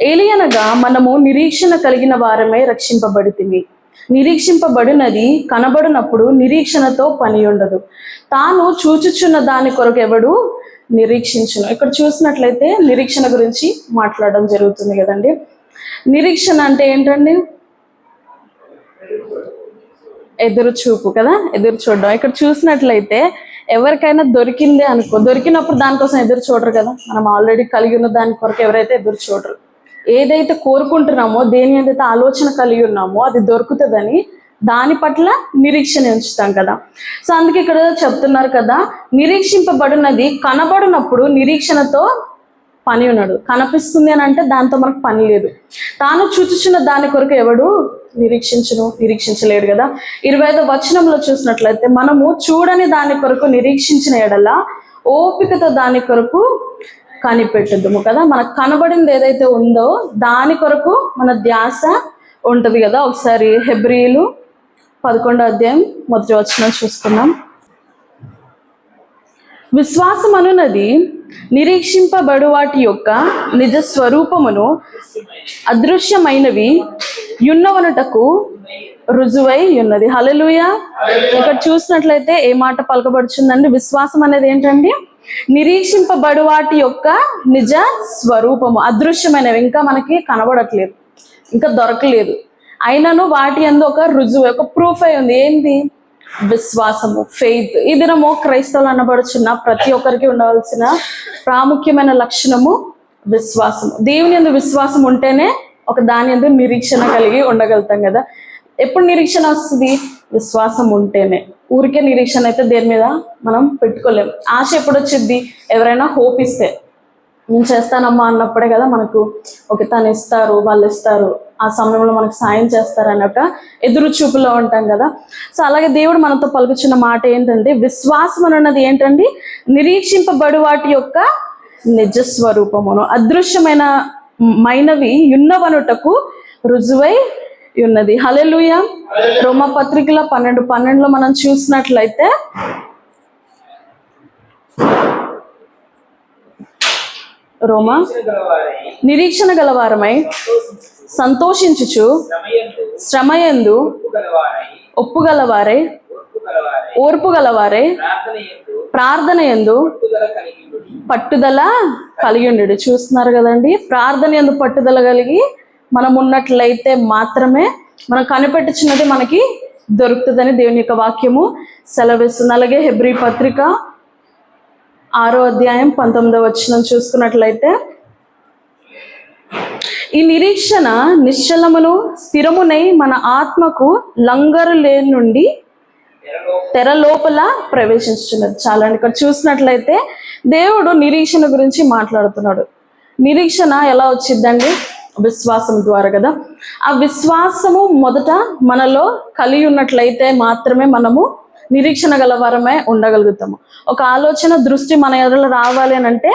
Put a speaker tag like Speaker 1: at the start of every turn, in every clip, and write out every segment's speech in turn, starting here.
Speaker 1: ఏలియనగా మనము నిరీక్షణ కలిగిన వారమే రక్షింపబడితిమి. నిరీక్షింపబడినది కనబడినప్పుడు నిరీక్షణతో పని ఉండదు. తాను చూచుచున్న దాని కొరకు ఎవడు నిరీక్షించును. ఇక్కడ చూసినట్లయితే నిరీక్షణ గురించి మాట్లాడడం జరుగుతుంది కదండి. నిరీక్షణ అంటే ఏంటండి? ఎదురు చూపు కదా? ఎదురు చూడడం. ఇక్కడ చూసినట్లయితే ఎవరికైనా దొరికింది అనుకో దొరికినప్పుడు దానికోసం ఎదురు చూడరు కదా? మనం ఆల్రెడీ కలిగి ఉన్న దాని కొరకు ఎవరైతే ఎదురు చూడరు. ఏదైతే కోరుకుంటున్నామో దేని ఏదైతే ఆలోచన కలిగి ఉన్నామో అది దొరుకుతుందని దాని పట్ల నిరీక్షణ ఉంచుతాం కదా. సో అందుకే ఇక్కడ చెప్తున్నారు కదా నిరీక్షింపబడినది కనబడినప్పుడు నిరీక్షణతో పని ఉన్నాడు కనిపిస్తుంది అని అంటే దాంతో మనకు పని లేదు. తాను చూచుచున్న దాని కొరకు ఎవడు నిరీక్షించను నిరీక్షించలేడు కదా. ఇరవై ఐదో వచనంలో చూసినట్లయితే మనము చూడని దాని కొరకు నిరీక్షించిన ఎడల ఓపికతో దాని కొరకు కనిపెట్టుద్దుము కదా? మనకు కనబడింది ఏదైతే ఉందో దాని కొరకు మన ధ్యాస ఉంటుంది కదా? ఒకసారి హెబ్రిలు పదకొండో అధ్యాయం మొదటి వచనం చూసుకుందాం. విశ్వాసం అనున్నది నిరీక్షింపబడు వాటి యొక్క నిజ స్వరూపమును అదృశ్యమైనవి యున్నవనుటకు రుజువై ఉన్నది. హలలుయ ఇక్కడ చూసినట్లయితే ఏ మాట పలకబడుచుందండి? విశ్వాసం అనేది ఏంటండి? నిరీక్షింపబడు వాటి యొక్క నిజ స్వరూపము. అదృశ్యమైనవి. ఇంకా మనకి కనబడట్లేదు. ఇంకా దొరకలేదు. అయినను వాటి అందు ఒక రుజువు ఒక ప్రూఫ్ అయి ఉంది. ఏంది? విశ్వాసము ఫెయిత్ ఈ దినము క్రైస్తవులు అనబడుచున్న ప్రతి ఒక్కరికి ఉండవలసిన ప్రాముఖ్యమైన లక్షణము విశ్వాసము. దేవుని ఎందు విశ్వాసం ఉంటేనే ఒక దాని ఎందు నిరీక్షణ కలిగి ఉండగలుగుతాం కదా. ఎప్పుడు నిరీక్షణ వస్తుంది? విశ్వాసం ఉంటేనే ఊరికే నిరీక్షణ అయితే దేని మీద మనం పెట్టుకోలేం. ఆశ ఎప్పుడు వచ్చింది ఎవరైనా హోప్ ఇస్తే నేను చేస్తానమ్మా అన్నప్పుడే కదా మనకు ఓకే తను ఇస్తారు వాళ్ళు ఇస్తారు ఆ సమయంలో మనకు సాయం చేస్తారు అనే ఒక ఎదురు చూపులో ఉంటాం కదా. సో అలాగే దేవుడు మనతో పలుకుచున్న మాట ఏంటంటే విశ్వాసం అన్నది ఏంటండి? నిరీక్షింపబడు వాటి యొక్క నిజ స్వరూపమును అదృశ్యమైన మైనవి యున్నవనుటకు రుజువై ఉన్నది. హలెలుయ రోమ పత్రికల పన్నెండు పన్నెండులో మనం చూసినట్లయితే రోమా నిరీక్షణ గలవారమై సంతోషించుచు
Speaker 2: శ్రమయందు
Speaker 1: శ్రమయందు
Speaker 2: గలవారై
Speaker 1: ఒప్పుగలవారే
Speaker 2: ఓర్పు గలవారై
Speaker 1: గలవారే
Speaker 2: ప్రార్థన ఎందు పట్టుదల కలిగి ఉండడు.
Speaker 1: చూస్తున్నారు కదండి ప్రార్థన ఎందు పట్టుదల కలిగి మనం ఉన్నట్లయితే మాత్రమే మనం కనిపెట్టుచున్నది మనకి దొరుకుతుందని దేవుని యొక్క వాక్యము సెలవిస్తుంది. అలాగే హెబ్రి పత్రిక ఆరో అధ్యాయం పంతొమ్మిదో వచ్చిన చూసుకున్నట్లయితే ఈ నిరీక్షణ నిశ్చలమును స్థిరమునై మన ఆత్మకు లంగరు లేని నుండి తెర లోపల ప్రవేశించుతున్నది చాలా ఇక్కడ చూసినట్లయితే దేవుడు నిరీక్షణ గురించి మాట్లాడుతున్నాడు. నిరీక్షణ ఎలా వచ్చిందండి? విశ్వాసం ద్వారా కదా? ఆ విశ్వాసము మొదట మనలో కలిగి ఉన్నట్లయితే మాత్రమే మనము నిరీక్షణ గలవారమే ఉండగలుగుతాము. ఒక ఆలోచన దృష్టి మన ఎదురు రావాలి అని అంటే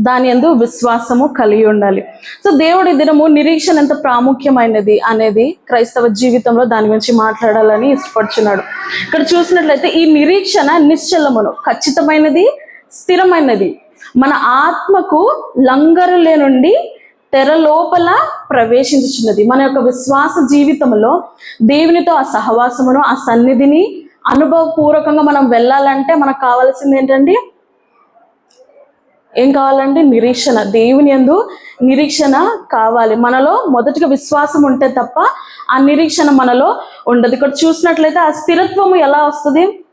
Speaker 1: దాని ఎందు విశ్వాసము కలిగి ఉండాలి. సో దేవుడి దినము నిరీక్షణ ఎంత ప్రాముఖ్యమైనది అనేది క్రైస్తవ జీవితంలో దాని గురించి మాట్లాడాలని ఇష్టపడుచున్నాడు. ఇక్కడ చూసినట్లయితే ఈ నిరీక్షణ నిశ్చలమును ఖచ్చితమైనది స్థిరమైనది మన ఆత్మకు లంగరులే నుండి తెర లోపల ప్రవేశించుచున్నది. మన యొక్క విశ్వాస జీవితంలో దేవునితో ఆ సహవాసమును ఆ సన్నిధిని అనుభవపూర్వకంగా మనం వెళ్ళాలంటే మనకు కావాల్సింది ఏంటండి? ఏం కావాలంటే నిరీక్షణ. దేవుని యందు నిరీక్షణ కావాలి. మనలో మొదటిగా విశ్వాసం ఉంటే తప్ప ఆ నిరీక్షణ మనలో ఉండదు. ఇక్కడ చూసినట్లయితే ఆ స్థిరత్వము ఎలా వస్తుంది?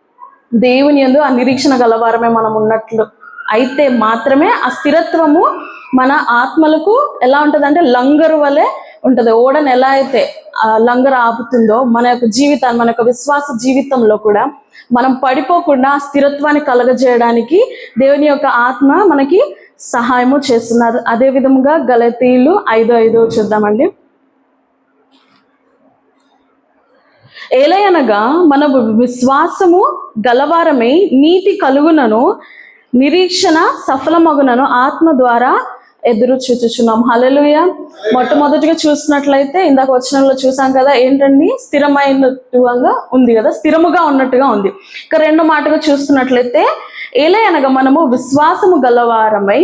Speaker 1: దేవుని యందు ఆ నిరీక్షణ గలవారమే మనం ఉన్నట్లు. అయితే మాత్రమే ఆ స్థిరత్వము మన ఆత్మలకు ఎలా ఉంటుందంటే లంగరు వలె ఉంటుంది. ఓడను ఎలా అయితే ఆ లంగరు ఆపుతుందో మన యొక్క జీవితాన్ని మన యొక్క విశ్వాస జీవితంలో కూడా మనం పడిపోకుండా ఆ స్థిరత్వాన్ని కలగజేయడానికి దేవుని యొక్క ఆత్మ మనకి సహాయము చేస్తున్నారు. అదే విధముగా గలతీలు ఐదో ఐదు చూద్దామండి. ఏలయనగా మన విశ్వాసము గలవారమై నీతి కలుగునను నిరీక్షణ సఫలమగునను ఆత్మ ద్వారా ఎదురు చూచుచున్నాం. హలలుయ మొట్టమొదటిగా చూసినట్లయితే ఇందాక వచనంలో చూసాం కదా ఏంటండి? స్థిరమైనట్టుగా ఉంది కదా స్థిరముగా ఉన్నట్టుగా ఉంది. ఇక రెండో మాటగా చూస్తున్నట్లయితే ఏలే అనగా మనము విశ్వాసము గలవారమై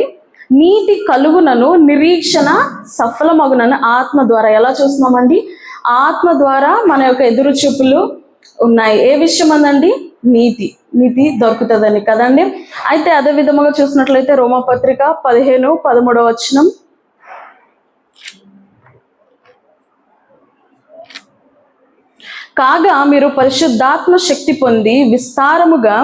Speaker 1: నీతి కలుగునను నిరీక్షణ సఫలమగునను ఆత్మ ద్వారా. ఎలా చూస్తున్నామండి? ఆత్మ ద్వారా మన యొక్క ఎదురు చూపులు ఉన్నాయి. ఏ విషయం అందండి నీతి. నీతి దొరుకుతుందని కదండి? అయితే అదే విధముగా చూసినట్లయితే రోమపత్రిక పదిహేను పదమూడవ వచనం. కాగా మీరు పరిశుద్ధాత్మ శక్తి పొంది విస్తారముగా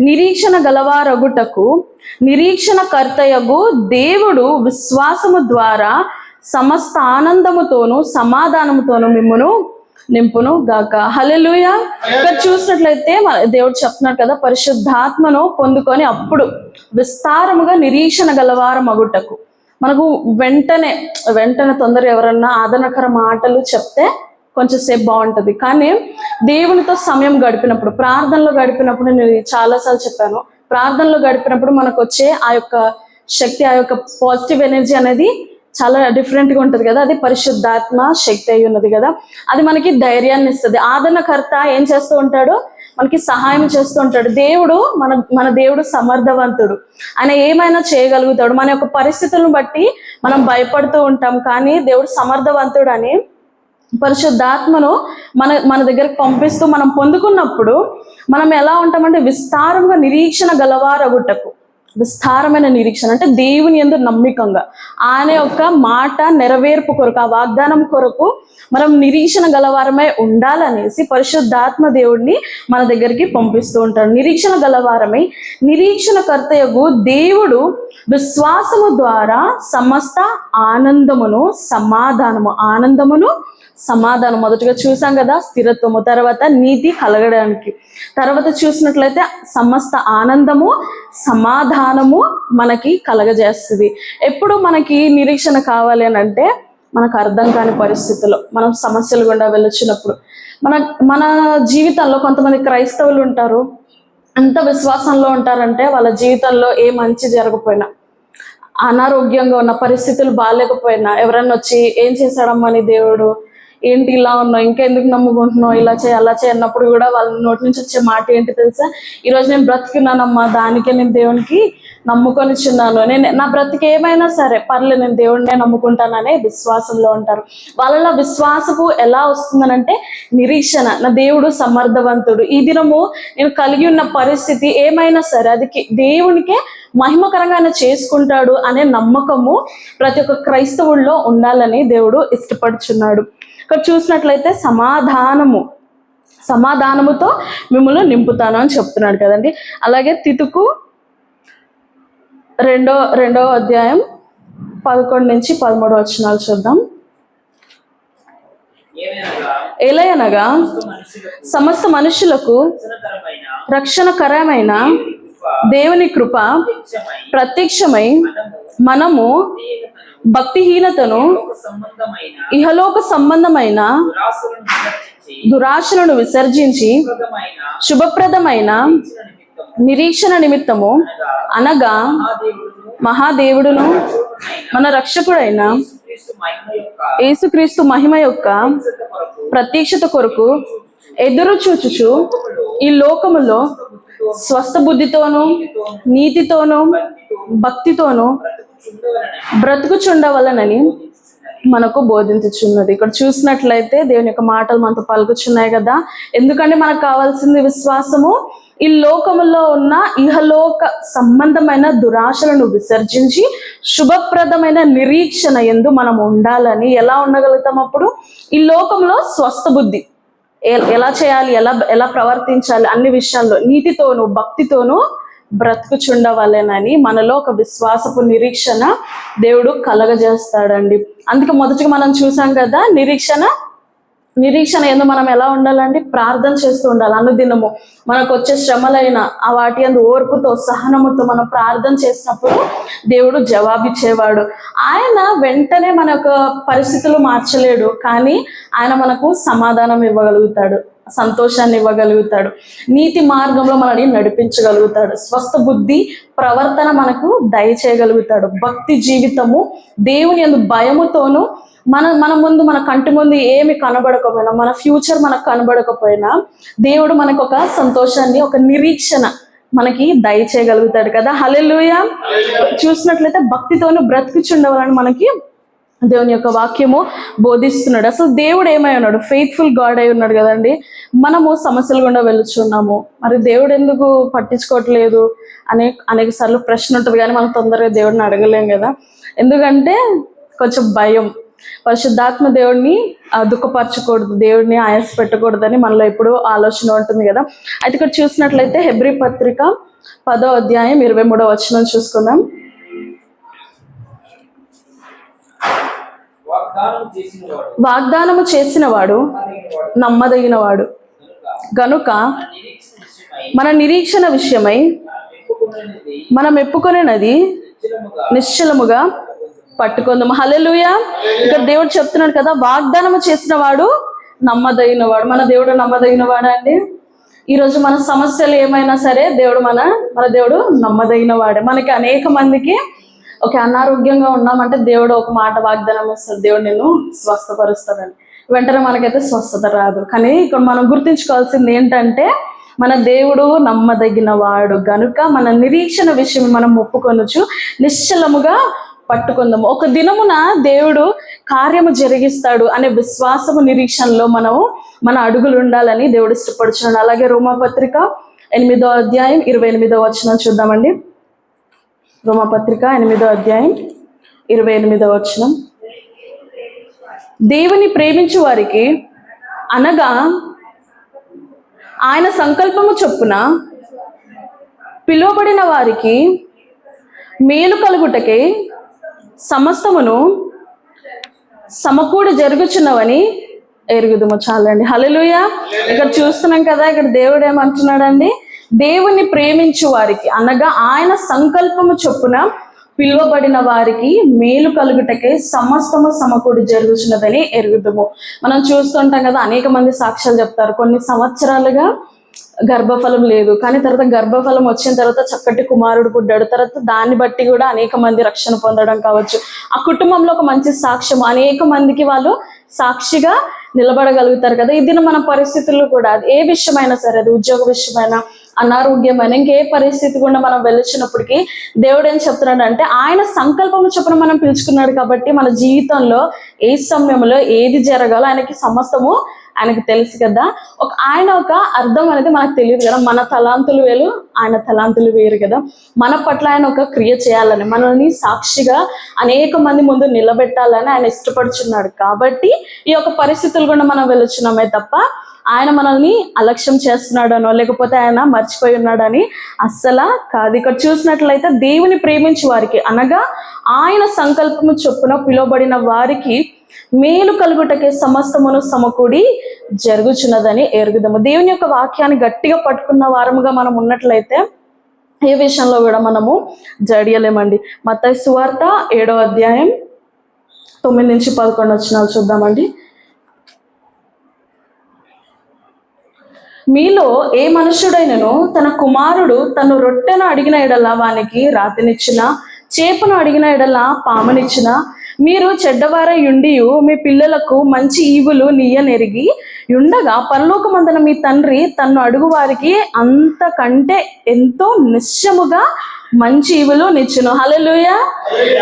Speaker 1: నిరీక్షణ గలవారగుటకు నిరీక్షణ కర్తయగు దేవుడు విశ్వాసము ద్వారా సమస్త ఆనందముతోనూ సమాధానముతోను మిమ్మను నింపును గాక. హల్లెలూయ. ఇక్కడ చూసినట్లయితే దేవుడు చెప్తున్నాడు కదా పరిశుద్ధాత్మను పొందుకొని అప్పుడు విస్తారముగా నిరీక్షణ గలవారం అగుటకు మనకు వెంటనే వెంటనే తొందర ఎవరన్నా ఆదరణకర మాటలు చెప్తే కొంచెం సేపు బాగుంటది. కానీ దేవునితో సమయం గడిపినప్పుడు ప్రార్థనలో గడిపినప్పుడు నేను చాలాసార్లు చెప్పాను. ప్రార్థనలో గడిపినప్పుడు మనకు వచ్చే ఆ యొక్క శక్తి ఆ యొక్క పాజిటివ్ ఎనర్జీ అనేది చాలా డిఫరెంట్గా ఉంటది కదా అది పరిశుద్ధాత్మ శక్తి అయి ఉన్నది కదా. అది మనకి ధైర్యాన్ని ఇస్తుంది. ఆదరణకర్త ఏం చేస్తూ ఉంటాడు? మనకి సహాయం చేస్తూ ఉంటాడు. దేవుడు మన మన దేవుడు సమర్థవంతుడు. ఆయన ఏమైనా చేయగలుగుతాడు. మన యొక్క పరిస్థితులను బట్టి మనం భయపడుతూ ఉంటాం. కానీ దేవుడు సమర్థవంతుడు అని పరిశుద్ధాత్మను మన మన దగ్గరకు పంపిస్తూ మనం పొందుకున్నప్పుడు మనం ఎలా ఉంటామంటే విస్తారంగా నిరీక్షణ గలవారగుటకు. విస్తారమైన నిరీక్షణ అంటే దేవుని ఎందు నమ్మికంగా. ఆయన యొక్క మాట నెరవేర్పు కొరకు ఆ వాగ్దానం కొరకు మనం నిరీక్షణ గలవారమై ఉండాలనేసి పరిశుద్ధాత్మ దేవుడిని మన దగ్గరికి పంపిస్తూ ఉంటాడు. నిరీక్షణ గలవారమై నిరీక్షణ కర్తయగు దేవుడు విశ్వాసము ద్వారా సమస్త ఆనందమును సమాధానము ఆనందమును సమాధానం మొదటగా చూసాం కదా స్థిరత్వము తర్వాత నీతి కలగడానికి. తర్వాత చూసినట్లయితే సమస్త ఆనందము సమాధానము మనకి కలగజేస్తుంది. ఎప్పుడు మనకి నిరీక్షణ కావాలి అని అంటే మనకు అర్థం కాని పరిస్థితుల్లో మనం సమస్యలు గుండా వెళ్ళొచ్చినప్పుడు. మన మన జీవితంలో కొంతమంది క్రైస్తవులు ఉంటారు. ఎంత విశ్వాసంలో ఉంటారంటే వాళ్ళ జీవితంలో ఏ మంచి జరగకపోయినా అనారోగ్యంగా ఉన్న పరిస్థితులు బాగాలేకపోయినా ఎవరన్నా వచ్చి ఏం చేశాడమ్మా నీ దేవుడు? ఏంటి ఇలా ఉన్నావు ఇంకెందుకు నమ్ముకుంటున్నావు ఇలా చేయి అలా చేయి అన్నప్పుడు కూడా వాళ్ళ నోటి నుంచి వచ్చే మాట ఏంటి తెలుసా? ఈరోజు నేను బ్రతుకున్నానమ్మా దానికే నేను దేవునికి నమ్ముకొని చిన్నాను నేను నా బ్రతికి ఏమైనా సరే పర్లేదు నేను దేవుడినే నమ్ముకుంటాననే విశ్వాసంలో ఉంటారు. వాళ్ళలో విశ్వాసపు ఎలా వస్తుందనంటే నిరీక్షణ. నా దేవుడు సమర్థవంతుడు. ఈ దినము నేను కలిగి ఉన్న పరిస్థితి ఏమైనా సరే అది కి- దేవునికే మహిమకరంగానే చేసుకుంటాడు అనే నమ్మకము ప్రతి ఒక్క క్రైస్తవుల్లో ఉండాలని దేవుడు ఇష్టపడుచున్నాడు. ఇక్కడ చూసినట్లయితే సమాధానము. సమాధానముతో మిమ్మల్ని నింపుతాను అని చెప్తున్నాడు కదండి. అలాగే తితుకు రెండో రెండో అధ్యాయం పదకొండు నుంచి పదమూడు వచనాలు చూద్దాం. ఎలయనగా సమస్త మనుషులకు
Speaker 2: రక్షణకరమైన
Speaker 1: దేవుని కృప
Speaker 2: ప్రత్యక్షమై మనము
Speaker 1: భక్తిహీనతను ఇహలోక సంబంధమైన
Speaker 2: దురాశలను విసర్జించి
Speaker 1: శుభప్రదమైన నిరీక్షణ నిమిత్తము
Speaker 2: అనగా మహాదేవుడును
Speaker 1: మన రక్షకుడైన
Speaker 2: యేసుక్రీస్తు మహిమ యొక్క
Speaker 1: ప్రత్యక్షత కొరకు ఎదురు చూచుచు ఈ లోకములో స్వస్థ బుద్ధితోను నీతితోను భక్తితోను
Speaker 2: బ్రతుకుచుండవలనని
Speaker 1: మనకు బోధించుచున్నది. ఇక్కడ చూసినట్లయితే దేవుని యొక్క మాటలు మనతో పలుకుచున్నాయి కదా. ఎందుకంటే మనకు కావాల్సింది విశ్వాసము ఈ లోకములో ఉన్న ఇహలోక సంబంధమైన దురాశలను విసర్జించి శుభప్రదమైన నిరీక్షణ ఎందు మనం ఉండాలని ఎలా ఉండగలుగుతాం అప్పుడు? ఈ లోకంలో స్వస్థ బుద్ధి. ఎలా చేయాలి ఎలా ఎలా ప్రవర్తించాలి అన్ని విషయాల్లో నీతితోనూ భక్తితోనూ బ్రతుకుచుండవలెనని మనలో ఒక విశ్వాసపు నిరీక్షణ దేవుడు కలగజేస్తాడండి. అందుకే మొదటిగా మనం చూసాం కదా నిరీక్షణ నిరీక్షణ ఎందు మనం ఎలా ఉండాలంటే ప్రార్థన చేస్తూ ఉండాలి అనుదినము. మనకు వచ్చే శ్రమలైన ఆ వాటి అందు ఓర్పుతో సహనముతో మనం ప్రార్థన చేసినప్పుడు దేవుడు జవాబిచ్చేవాడు. ఆయన వెంటనే మన పరిస్థితులు మార్చలేడు కానీ ఆయన మనకు సమాధానం ఇవ్వగలుగుతాడు. సంతోషాన్ని ఇవ్వగలుగుతాడు నీతి మార్గంలో మనల్ని నడిపించగలుగుతాడు. స్వస్థ బుద్ధి ప్రవర్తన మనకు దయచేయగలుగుతాడు. భక్తి జీవితము దేవుని యందు భయముతోనూ మన మన ముందు మన కంటి ముందు ఏమి కనబడకపోయినా మన ఫ్యూచర్ మనకు కనబడకపోయినా దేవుడు మనకు ఒక సంతోషాన్ని ఒక నిరీక్షణ మనకి దయచేయగలుగుతాడు కదా. హలెలుయ చూసినట్లయితే భక్తితోనే బ్రతికిచుండవాలని మనకి దేవుని యొక్క వాక్యము బోధిస్తున్నాడు. అసలు దేవుడు ఏమై ఉన్నాడు? ఫెయిత్ఫుల్ గాడ్ అయి ఉన్నాడు కదండి. మనము సమస్యలు గుండా వెళ్ళుచున్నాము. మరి దేవుడు ఎందుకు పట్టించుకోవట్లేదు? అనే అనేక సార్లు ప్రశ్న ఉంటుంది కానీ మనం తొందరగా దేవుడిని అడగలేం కదా. ఎందుకంటే కొంచెం భయం. పరిశుద్ధాత్మ దేవుడిని దుఃఖపరచకూడదు. దేవుడిని ఆయాస పెట్టకూడదని మనలో ఎప్పుడు ఆలోచన ఉంటుంది కదా. అయితే ఇక్కడ చూసినట్లయితే హెబ్రి పత్రిక పదో అధ్యాయం ఇరవై మూడో వచనం చూసుకుందాం
Speaker 2: వాగ్దానం చేసిన వాడు
Speaker 1: వాగ్దానము చేసినవాడు నమ్మదగినవాడు.
Speaker 2: కనుక
Speaker 1: గనుక
Speaker 2: మన నిరీక్షణ విషయమై
Speaker 1: మనం ఎప్పుకొనేనది
Speaker 2: నిశ్చలముగా
Speaker 1: నిశ్చలముగా పట్టుకుందాం హలెలుయ ఇక్కడ దేవుడు చెప్తున్నాడు కదా వాగ్దానము చేసిన వాడు నమ్మదగిన వాడు మన దేవుడు నమ్మదగిన వాడా అండి? ఈరోజు మన సమస్యలు ఏమైనా సరే దేవుడు మన మన దేవుడు నమ్మదగిన వాడే మనకి అనేక మందికి ఓకే అనారోగ్యంగా ఉన్నామంటే దేవుడు ఒక మాట వాగ్దానం ఇస్తాడు. దేవుడు నేను స్వస్థపరుస్తాడని. వెంటనే మనకైతే స్వస్థత రాదు. కానీ ఇక్కడ మనం గుర్తుంచుకోవాల్సింది ఏంటంటే మన దేవుడు నమ్మదగిన వాడు. గనుక మన నిరీక్షణ విషయం మనం ఒప్పుకొనొచ్చు. నిశ్చలముగా పట్టుకుందాము. ఒక దినమున దేవుడు కార్యము జరిగిస్తాడు అనే విశ్వాసము నిరీక్షణలో మనము మన అడుగులు ఉండాలని దేవుడు ఇష్టపడుచున్నాడు. అలాగే రోమాపత్రిక ఎనిమిదో అధ్యాయం ఇరవై ఎనిమిదో వచనం చూద్దామండి. రోమపత్రిక ఎనిమిదో అధ్యాయం ఇరవై ఎనిమిదో వచనం. దేవుని ప్రేమించు వారికి అనగా ఆయన సంకల్పము చొప్పున పిలువబడిన వారికి మేలు కలుగుటకే సమస్తమును సమకూడి జరుగుచున్నవని ఎరుగుదుము. చాలండి. హలలుయ ఇక్కడ చూస్తున్నాం కదా ఇక్కడ దేవుడు ఏమంటున్నాడండి? దేవుని ప్రేమించు వారికి అనగా ఆయన సంకల్పము చొప్పున పిలువబడిన వారికి మేలు కలుగుటకే సమస్తము సమకూడి జరుగుతున్నదని ఎరుగుదము. మనం చూస్తుంటాం కదా అనేక మంది సాక్ష్యాలు చెప్తారు. కొన్ని సంవత్సరాలుగా గర్భఫలం లేదు కానీ తర్వాత గర్భఫలం వచ్చిన తర్వాత చక్కటి కుమారుడు పుట్టాడు తర్వాత దాన్ని బట్టి కూడా అనేక మంది రక్షణ పొందడం కావచ్చు. ఆ కుటుంబంలో ఒక మంచి సాక్ష్యం అనేక మందికి వాళ్ళు సాక్షిగా నిలబడగలుగుతారు కదా. ఇది మన పరిస్థితుల్లో కూడా ఏ విషయమైనా సరే అది ఉద్యోగ విషయమైనా అనారోగ్యమైన ఇంకే పరిస్థితి గుండా మనం వెళ్ళొచ్చినప్పటికీ దేవుడు ఏం చెప్తున్నాడు అంటే ఆయన సంకల్పం చొప్పున మనం పిలుచుకున్నాడు కాబట్టి మన జీవితంలో ఏ సమయంలో ఏది జరగాలో ఆయనకి సమస్తము ఆయనకు తెలుసు కదా. ఒక ఆయన ఒక అర్థం అనేది మనకు తెలియదు కదా. మన తలాంతులు వేలు ఆయన తలాంతులు వేరు కదా. మన పట్ల ఆయన ఒక క్రియ చేయాలని మనల్ని సాక్షిగా అనేక మంది ముందు నిలబెట్టాలని ఆయన ఇష్టపడుచున్నాడు కాబట్టి ఈ యొక్క పరిస్థితులు కూడా మనం వెళ్ళొచ్చున్నామే తప్ప ఆయన మనల్ని అలక్ష్యం చేస్తున్నాడనో లేకపోతే ఆయన మర్చిపోయి ఉన్నాడని అస్సలా కాదు. ఇక్కడ చూసినట్లయితే దేవుని ప్రేమించి వారికి అనగా ఆయన సంకల్పము చొప్పున పిలువబడిన వారికి మేలు కలుగుటకే సమస్తమును సమకూడి జరుగుచున్నదని ఎరుగుదాము. దేవుని యొక్క వాక్యాన్ని గట్టిగా పట్టుకున్న వారముగా మనం ఉన్నట్లయితే ఏ విషయంలో కూడా మనము జడియలేమండి. మత సువార్త ఏడో అధ్యాయం తొమ్మిది నుంచి పదకొండు వచ్చినాలు చూద్దామండి. మీలో ఏ మనుష్యుడైనను తన కుమారుడు తను రొట్టెను అడిగిన ఎడల వానికి రాతినిచ్చిన చేపను అడిగిన ఎడల పామునిచ్చిన మీరు చెడ్డవారై ఉండియు మీ పిల్లలకు మంచి ఈవులు నీయనెరిగి ఉండగా పరలోకమందన మీ తండ్రి తన్ను అడుగు వారికి అంతకంటే ఎంతో నిశ్చయముగా మంచి ఇవులు నిచ్చును. హలలుయ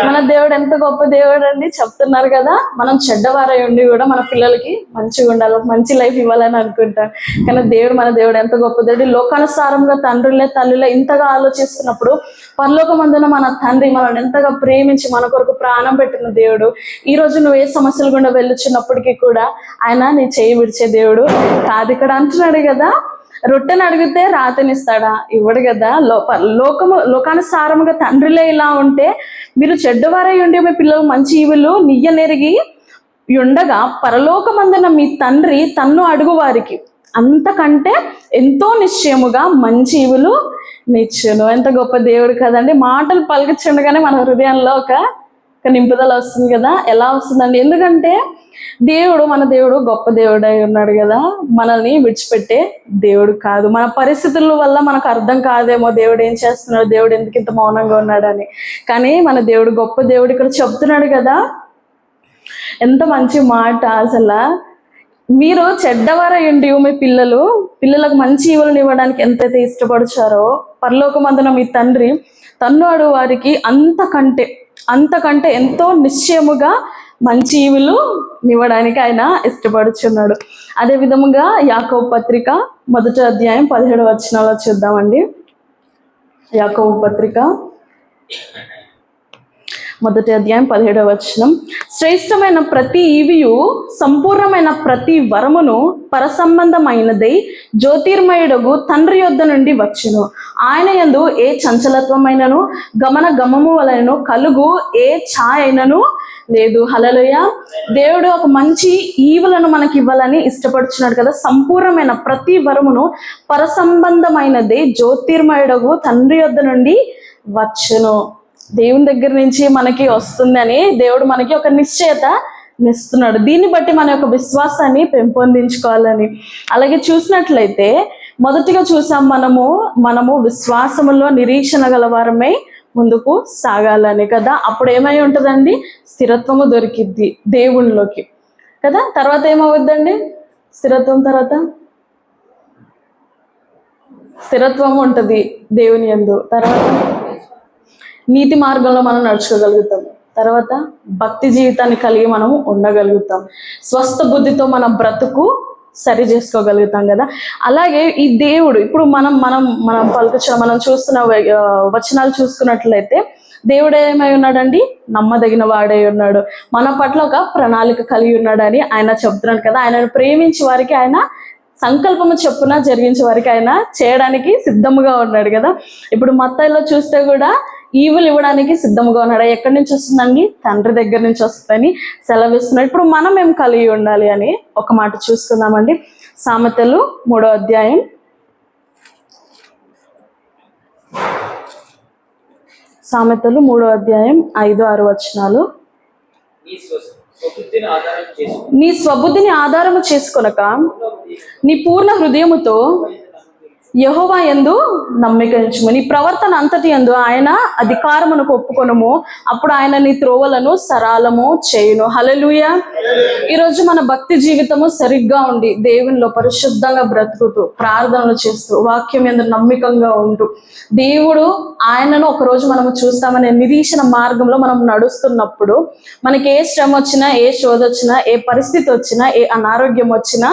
Speaker 1: మన దేవుడు ఎంత గొప్ప దేవుడు అండి. చెప్తున్నారు కదా మనం చెడ్డవారై ఉండి కూడా మన పిల్లలకి మంచిగా ఉండాలి మంచి లైఫ్ ఇవ్వాలని అనుకుంటాం కానీ దేవుడు మన దేవుడు ఎంత గొప్ప దేవుడు. లోకానుసారంగా తండ్రులే తల్లులే ఇంతగా ఆలోచిస్తున్నప్పుడు పరలోకమందున మన తండ్రి మనల్ని ఎంతగా ప్రేమించి మన కొరకు ప్రాణం పెట్టిన దేవుడు. ఈ రోజు నువ్వు ఏ సమస్యలు గుండా వెళ్ళుచున్నప్పటికీ కూడా ఆయన నీ చేయి విడిచే దేవుడు. కాదు ఇక్కడ అంటున్నాడు కదా రొట్టెని అడిగితే రాతనిస్తాడా ఇవ్వడు కదా. లోప లోకము లోకానుసారముగా తండ్రిలే ఇలా ఉంటే మీరు చెడ్డవారై ఉండి మీ పిల్లలు మంచి ఈవులు నియ్యనెరిగి ఉండగా పరలోకమందున మీ తండ్రి తన్ను అడుగు వారికి అంతకంటే ఎంతో నిశ్చయముగా మంచి ఈవులు నిచ్చును. ఎంత గొప్ప దేవుడు కదండి. మాటలు పలికించుండగానే మన హృదయంలో ఒక ఒక నింపుదల వస్తుంది కదా? ఎలా వస్తుందండి? ఎందుకంటే దేవుడు మన దేవుడు గొప్ప దేవుడు అయి ఉన్నాడు కదా. మనల్ని విడిచిపెట్టే దేవుడు కాదు. మన పరిస్థితుల వల్ల మనకు అర్థం కాదేమో దేవుడు ఏం చేస్తున్నాడు? దేవుడు ఎందుకు ఇంత మౌనంగా ఉన్నాడని. కానీ మన దేవుడు గొప్ప దేవుడు ఇక్కడ చెప్తున్నాడు కదా. ఎంత మంచి మాట అసలు. మీరు చెడ్డవారయ్యండి మీ పిల్లలు పిల్లలకు మంచి ఈవులను ఇవ్వడానికి ఎంతైతే ఇష్టపడుచారో పరలోకమందున మీ తండ్రి తన్నుడు వారికి అంతకంటే అంతకంటే ఎంతో నిశ్చయముగా మంచి ఈవులు ఇవ్వడానికి ఆయన ఇష్టపడుచున్నాడు. అదే విధముగా యాకవ పత్రిక మొదటి అధ్యాయం పదిహేడు వచనాల్లో చూద్దామండి. యాకవ పత్రిక మొదటి అధ్యాయం పదిహేడవ వచనం. శ్రేష్టమైన ప్రతి ఈవియు సంపూర్ణమైన ప్రతి వరమును పరసంబంధమైనదై జ్యోతిర్మయుడగు తండ్రి యొద్ద నుండి వచ్చును. ఆయన యందు ఏ చంచలత్వమైనను గమన గమము వలనను కలుగు ఏ ఛాయనను లేదు. హలలుయ దేవుడు ఒక మంచి ఈవులను మనకి ఇవ్వాలని ఇష్టపడుచున్నాడు కదా. సంపూర్ణమైన ప్రతి వరమును పరసంబంధమైనదే జ్యోతిర్మయుడగు తండ్రి యొద్ద నుండి వచ్చును. దేవుని దగ్గర నుంచి మనకి వస్తుందని దేవుడు మనకి ఒక నిశ్చయత నిస్తున్నాడు దీన్ని బట్టి మన యొక్క విశ్వాసాన్ని పెంపొందించుకోవాలని. అలాగే చూసినట్లయితే మొదటిగా చూసాం మనము మనము విశ్వాసములో నిరీక్షణ గలవారమై ముందుకు సాగాలని కదా. అప్పుడు ఏమై ఉంటుందండి? స్థిరత్వము దొరికిద్ది దేవునిలోకి. కదా? తర్వాత ఏమవుద్దండి? స్థిరత్వం తర్వాత? స్థిరత్వం ఉంటుంది దేవుని యందు. తర్వాత? నీతి మార్గంలో మనం నడుచుకోగలుగుతాం. తర్వాత భక్తి జీవితాన్ని కలిగి మనం ఉండగలుగుతాం. స్వస్థ బుద్ధితో మన బ్రతుకు సరి చేసుకోగలుగుతాం కదా. అలాగే ఈ దేవుడు ఇప్పుడు మనం మనం మనం పలుకుచ మనం చూస్తున్న వచనాలు చూసుకున్నట్లయితే దేవుడు ఏమై ఉన్నాడండి? నమ్మదగిన వాడై ఉన్నాడు. మన పట్ల ఒక ప్రణాళిక కలిగి ఉన్నాడని ఆయన చెప్తున్నాడు కదా. ఆయనను ప్రేమించి వారికి ఆయన సంకల్పము చొప్పున జరిగించే వారికి ఆయన చేయడానికి సిద్ధముగా ఉన్నాడు కదా. ఇప్పుడు మత్తాయిలో చూస్తే కూడా ఈవులు ఇవ్వడానికి సిద్ధముగా ఉన్నాడు. ఎక్కడి నుంచి వస్తుందండి? తండ్రి దగ్గర నుంచి వస్తుందని సెలవిస్తున్నాడు. ఇప్పుడు మనం ఏం కలిగి ఉండాలి అని ఒక మాట చూసుకుందామండి. సామెతలు మూడో అధ్యాయం. సామెతలు మూడో అధ్యాయం ఐదు ఆరు వచనాలు.
Speaker 2: నీ స్వ- స్వబుద్ధిని ఆధారం చేసుకుని
Speaker 1: నీ స్వబుద్ధిని ఆధారము చేసుకొనక నీ పూర్ణ హృదయముతో యహోవా ఎందు నమ్మిక ఉంచుము. నీ ప్రవర్తన అంతటి ఎందు ఆయన అధికారమునకు ఒప్పుకొనుము. అప్పుడు ఆయన నీ త్రోవలను సరాలము చేయును. హలలుయ ఈరోజు మన భక్తి జీవితము సరిగ్గా ఉండి దేవునిలో పరిశుద్ధంగా బ్రతుకుతూ ప్రార్థనలు చేస్తూ వాక్యం ఎందు నమ్మికంగా ఉంటూ దేవుడు ఆయనను ఒకరోజు మనము చూస్తామనే నిరీక్షణ మార్గంలో మనం నడుస్తున్నప్పుడు మనకి ఏ శ్రమ వచ్చినా ఏ శోధ వచ్చినా ఏ పరిస్థితి వచ్చినా ఏ అనారోగ్యం వచ్చినా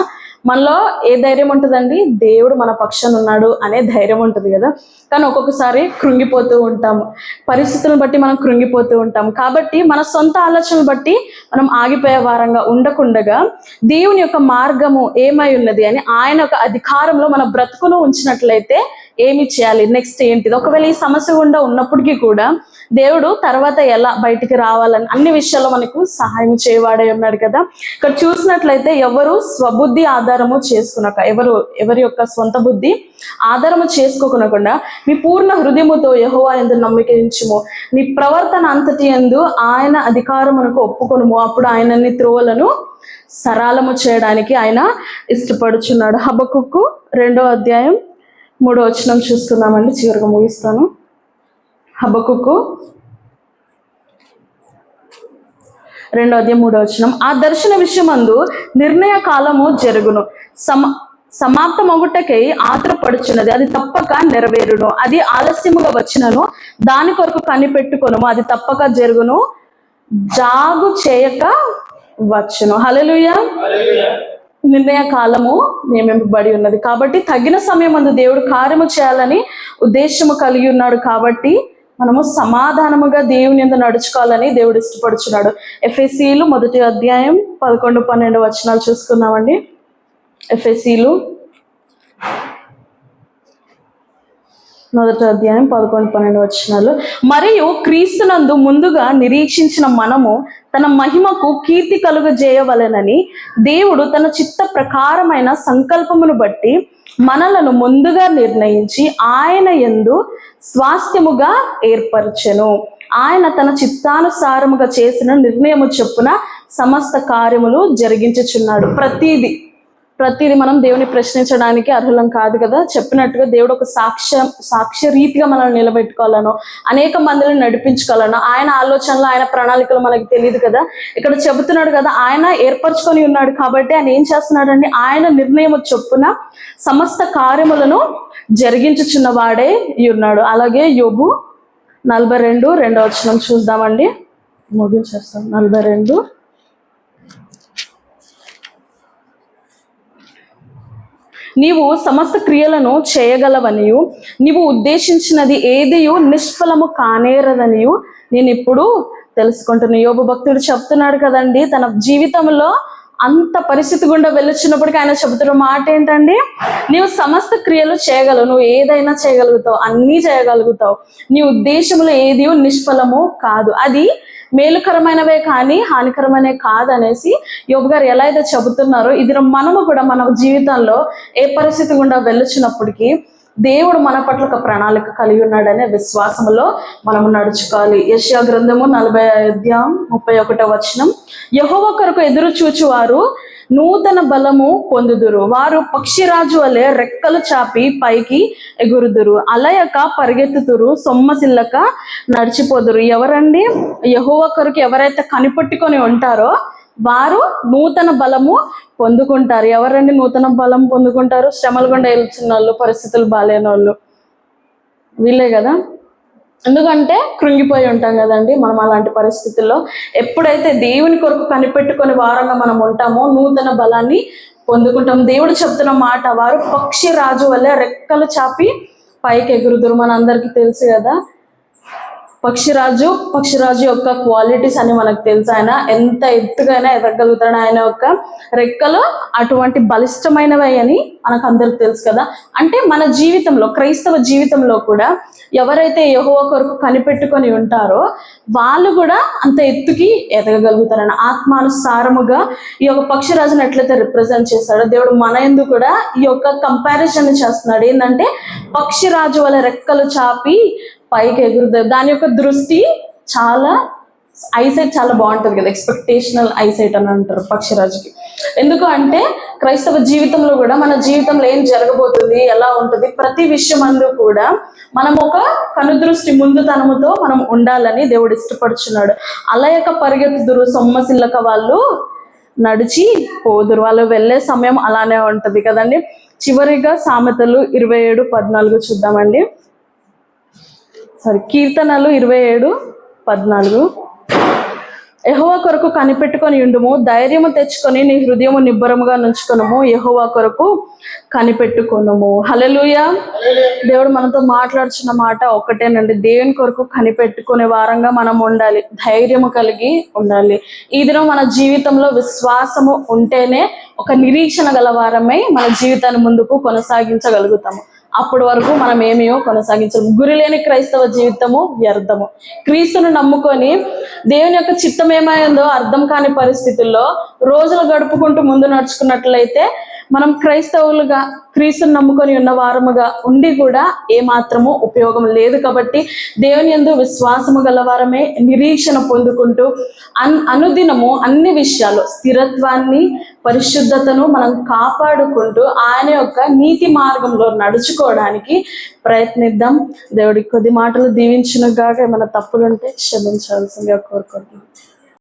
Speaker 1: మనలో ఏ ధైర్యం ఉంటుందండి? దేవుడు మన పక్షాన ఉన్నాడు అనే ధైర్యం ఉంటుంది కదా. కానీ ఒక్కొక్కసారి కృంగిపోతూ ఉంటాము. పరిస్థితులను బట్టి మనం కృంగిపోతూ ఉంటాం కాబట్టి మన సొంత ఆలోచనలు బట్టి మనం ఆగిపోయే వారంగా ఉండకుండగా దేవుని యొక్క మార్గము ఏమై ఉన్నది అని ఆయన యొక్క అధికారంలో మన బ్రతుకును ఉంచినట్లయితే ఏమి చేయాలి? నెక్స్ట్ ఏంటిది? ఒకవేళ ఈ సమస్య గుండా ఉన్నప్పటికీ కూడా దేవుడు తర్వాత ఎలా బయటికి రావాలని అన్ని విషయాల్లో మనకు సహాయం చేయవాడే ఉన్నాడు కదా. ఇక్కడ చూసినట్లయితే ఎవరు స్వబుద్ధి ఆధారము చేసుకున్నాక ఎవరు ఎవరి యొక్క స్వంత బుద్ధి ఆధారము చేసుకోకుండా మీ పూర్ణ హృదయముతో యహోవా ఎందు నమ్మకించుము మీ ప్రవర్తన అంతటి ఎందు ఆయన అధికారమునకు ఒప్పుకొనుము. అప్పుడు ఆయనని త్రోవలను సరాలము చేయడానికి ఆయన ఇష్టపడుచున్నాడు. హబకుక్కు రెండో అధ్యాయం మూడో వచనం చూస్తున్నామండి. చివరిగా ముగిస్తాను. హబకుక్కు. రెండో అధ్యాయం మూడో వచనం. ఆ దర్శన విషయమందు నిర్ణయ కాలము జరుగును. సమ సమాప్తమగుటకై ఆతురపడుచున్నది. అది తప్పక నెరవేరును. అది ఆలస్యముగా వచ్చినను. దాని కొరకు కనిపెట్టుకొను అది తప్పక జరుగును. జాగు చేయక వచ్చును. హల్లెలూయా. నిర్ణయ కాలము నియమింపబడి ఉన్నది. కాబట్టి తగిన సమయం అందు దేవుడు కార్యము చేయాలని ఉద్దేశము కలిగి ఉన్నాడు కాబట్టి మనము సమాధానముగా దేవుని ఎందు నడుచుకోవాలని దేవుడు ఇష్టపడుచున్నాడు. ఎఫ్ఎస్సీలు మొదటి అధ్యాయం పదకొండు పన్నెండు వచనాలు చూసుకున్నామండి ఎఫ్ఎస్సీలు మొదటి అధ్యాయం పదకొండు పన్నెండు వచనాలు. మరియు క్రీస్తునందు ముందుగా నిరీక్షించిన మనము తన మహిమకు కీర్తి కలుగజేయవలెనని దేవుడు తన చిత్త ప్రకారమైన సంకల్పమును బట్టి మనలను ముందుగా నిర్ణయించి ఆయన యందు స్వాస్థ్యముగా ఏర్పరచెను. ఆయన తన చిత్తానుసారముగా చేసిన నిర్ణయము చొప్పున సమస్త కార్యములు జరిగించుచున్నాడు. ప్రతిదీ ప్రతిదీ మనం దేవుని ప్రశ్నించడానికి అర్హులం కాదు కదా? చెప్పినట్టుగా దేవుడు ఒక సాక్ష్య సాక్ష్య రీతిగా మనల్ని నిలబెట్టుకోవాలనో అనేక మందిని నడిపించుకోవాలనో ఆయన ఆలోచనలు ఆయన ప్రణాళికలు మనకి తెలియదు కదా? ఇక్కడ చెబుతున్నాడు కదా ఆయన ఏర్పరచుకొని ఉన్నాడు కాబట్టి ఆయన ఏం చేస్తున్నాడండి ఆయన నిర్ణయం చొప్పున సమస్త కార్యములను జరిగించుచున్న వాడే ఉన్నాడు. అలాగే యోబు నలభై రెండు రెండో వచనం చూద్దామండి. ముగించేస్తాం. నలభై రెండు నీవు సమస్త క్రియలను చేయగలవనియు. నీవు ఉద్దేశించినది ఏదియు నిష్ఫలము కానేరదనియు. నేను ఇప్పుడు తెలుసుకుంటున్నా యోబు భక్తుడు చెప్తున్నాడు కదండి తన జీవితంలో అంత పరిస్థితి గుండా వెళ్ళొచ్చినప్పటికీ ఆయన చెబుతున్న మాట ఏంటండి? నీవు సమస్త క్రియలు చేయగలవు. నువ్వు ఏదైనా చేయగలుగుతావు. అన్నీ చేయగలుగుతావు. నీ ఉద్దేశంలో ఏది నిష్ఫలము కాదు. అది మేలుకరమైనవే కానీ హానికరమైనవి కాదనేసి యోగ గారు ఎలా అయితే చెబుతున్నారో ఇది మనము కూడా మన జీవితంలో ఏ పరిస్థితి గుండా వెళ్ళొచ్చినప్పటికీ దేవుడు మన పట్ల ఒక ప్రణాళిక కలిగి ఉన్నాడనే విశ్వాసంలో మనము నడుచుకోవాలి. యశ్యా గ్రంథము నలభై అధ్యాయం ముప్పై ఒకటో వచనం. యహోవ కొరకు ఎదురు చూచువారు నూతన బలము పొందుదురు. వారు పక్షిరాజు వలె రెక్కలు చాపి పైకి ఎగురుదురు. అలయక పరిగెత్తుతురు సొమ్మసిల్లక నడిచిపోదురు. ఎవరండి? యహోవ కొరకు ఎవరైతే కనిపెట్టుకొని ఉంటారో వారు నూతన బలము పొందుకుంటారు. ఎవరండి నూతన బలం పొందుకుంటారు? శ్రమలు గుండా వెళ్తున్న వాళ్ళు పరిస్థితులు బాగాలేని వాళ్ళు వీళ్ళే కదా? ఎందుకంటే కృంగిపోయి ఉంటాం కదండి మనం అలాంటి పరిస్థితుల్లో. ఎప్పుడైతే దేవుని కొరకు కనిపెట్టుకొని వారంగా మనం ఉంటామో నూతన బలాన్ని పొందుకుంటాం. దేవుడు చెప్తున్న మాట వారు పక్షి రాజు వల్లే రెక్కలు చాపి పైకి ఎగురుదురు మన అందరికీ తెలుసు కదా పక్షిరాజు పక్షిరాజు యొక్క క్వాలిటీస్ అని మనకు తెలుసు ఆయన. ఎంత ఎత్తుగైనా ఎదగలుగుతాడు ఆయన యొక్క రెక్కలు. అటువంటి బలిష్టమైనవి అని మనకు అందరికి తెలుసు కదా. అంటే మన జీవితంలో క్రైస్తవ జీవితంలో కూడా ఎవరైతే యహోవ కొరకు కనిపెట్టుకొని ఉంటారో వాళ్ళు కూడా అంత ఎత్తుకి ఎదగగలుగుతారని ఆత్మానుసారముగా ఈ యొక్క పక్షిరాజును ఎట్లయితే రిప్రజెంట్ చేస్తాడో దేవుడు మన ఎందు కూడా ఈ యొక్క కంపారిజన్ చేస్తున్నాడు. ఏంటంటే పక్షిరాజు వాళ్ళ రెక్కలు చాపి పైకి ఎగురుతుంది దాని యొక్క దృష్టి చాలా ఐసైట్ చాలా బాగుంటుంది కదా ఎక్స్పెక్టేషనల్ ఐసైట్ అని అంటారు పక్షిరాజుకి. ఎందుకు అంటే క్రైస్తవ జీవితంలో కూడా మన జీవితంలో ఏం జరగబోతుంది ఎలా ఉంటుంది ప్రతి విషయం అందు కూడా మనం ఒక కనుదృష్టి ముందుతనముతో మనం ఉండాలని దేవుడు ఇష్టపడుచున్నాడు. అలయక పరిగెత్తుదురు సొమ్మసిల్లక వాళ్ళు నడిచి పోదురు. వాళ్ళు వెళ్ళే సమయం అలానే ఉంటుంది కదండి. చివరిగా సామెతలు ఇరవై ఏడు పద్నాలుగు చూద్దామండి. సారీ కీర్తనలు ఇరవై ఏడు పద్నాలుగు. యహోవ కొరకు కనిపెట్టుకొని ఉండుము ధైర్యము తెచ్చుకొని నీ హృదయము నిబ్బరముగా నుంచుకొనుము యహోవా కొరకు కనిపెట్టుకొనుము. హలెలుయ దేవుడు మనతో మాట్లాడుచున్న మాట ఒకటేనండి దేవుని కొరకు కనిపెట్టుకునే వారంగా మనం ఉండాలి ధైర్యము కలిగి ఉండాలి. ఈ దినం మన జీవితంలో విశ్వాసము ఉంటేనే ఒక నిరీక్షణ గల వారమై మన జీవితాన్ని ముందుకు కొనసాగించగలుగుతాము. అప్పటి వరకు మనం ఏమేమో కొనసాగించము గురి లేని క్రైస్తవ జీవితము వ్యర్థము. క్రీస్తును నమ్ముకొని దేవుని యొక్క చిత్తం ఏమైందో అర్థం కాని పరిస్థితుల్లో రోజులు గడుపుకుంటూ ముందు నడుచుకున్నట్లయితే మనం క్రైస్తవులుగా క్రీస్తుని నమ్ముకొని ఉన్న వారముగా ఉండి కూడా ఏ మాత్రము ఉపయోగం లేదు కాబట్టి దేవుని యందు విశ్వాసము గలవారమే నిరీక్షణ పొందుకుంటూ అన్ అనుదినము అన్ని విషయాలు స్థిరత్వాన్ని పరిశుద్ధతను మనం కాపాడుకుంటూ ఆయన యొక్క నీతి మార్గంలో నడుచుకోవడానికి ప్రయత్నిద్దాం. దేవుడి కొద్ది మాటలు దీవించిన గాక ఏమైనా తప్పులుంటే క్షమించాల్సిందిగా కోరుకుంటున్నాం.